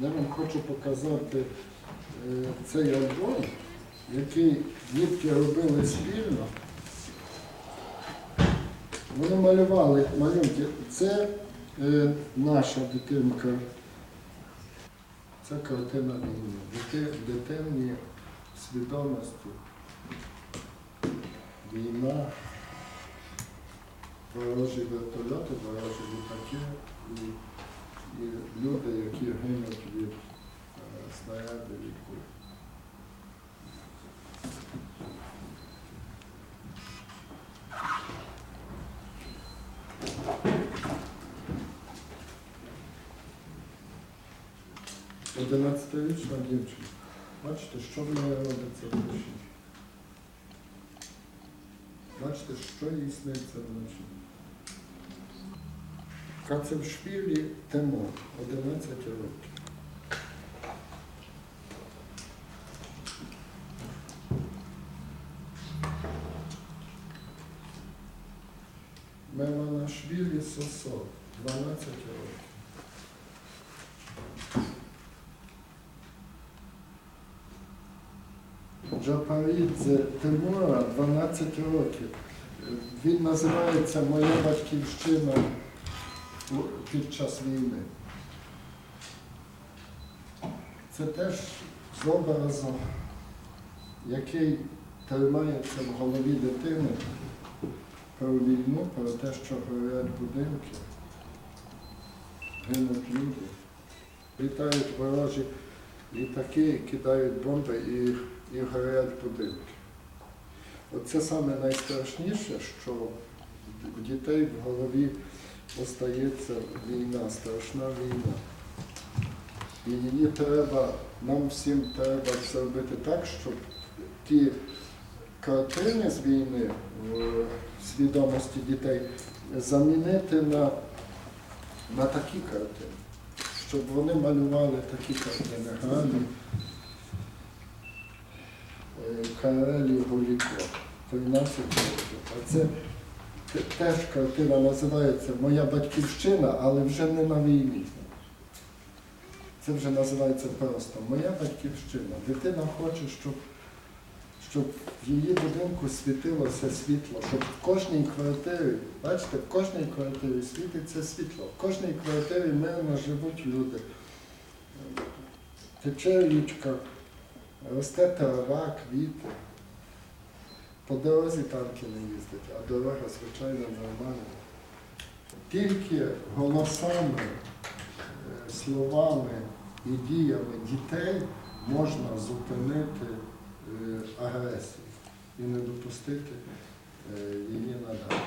Я вам хочу показати е, цей альбом, який дітки робили спільно. Вони малювали малюнки. Це е, наша дитинка. Це картина війни. Дити, дитині свідомості. Війна, ворожі вертольоти, ворожі літаки і, і люди, які Jedenasty na dziewczyn. Mać teściowi miała obecnie prosi. Mać teściowi i smerce wnosi. Kacewszwili temu 11 roki. Melanaszwili Soso 12 roki. Джапарідзе Тимура 12 років. Він називається Моя батьківщина під час війни. Це теж з образом, який тримається в голові дитини про війну, про те, що горять будинки, гинуть люди, літають ворожі літаки, кидають бомби і, і горять будинки. Оце саме найстрашніше, що в дітей в голові остається війна, страшна війна. І її треба, нам всім треба зробити так, щоб ті картини з війни в свідомості дітей замінити на, на такі картини, щоб вони малювали такі картини Гані, е, Карелі Гуліко, 13 років. А це теж картина називається Моя батьківщина, але вже не на війні. Це вже називається просто Моя батьківщина. Дитина хоче, щоб, щоб в її будинку світилося світло, щоб в кожній квартирі, бачите, в кожній квартирі світиться світло, в кожній квартирі мирно живуть люди. Тече річка, росте трава, квіти. По дорозі танки не їздять, а дорога, звичайно, нормальна. Тільки голосами, е, словами і діями дітей можна зупинити і не допустити е, її надалі.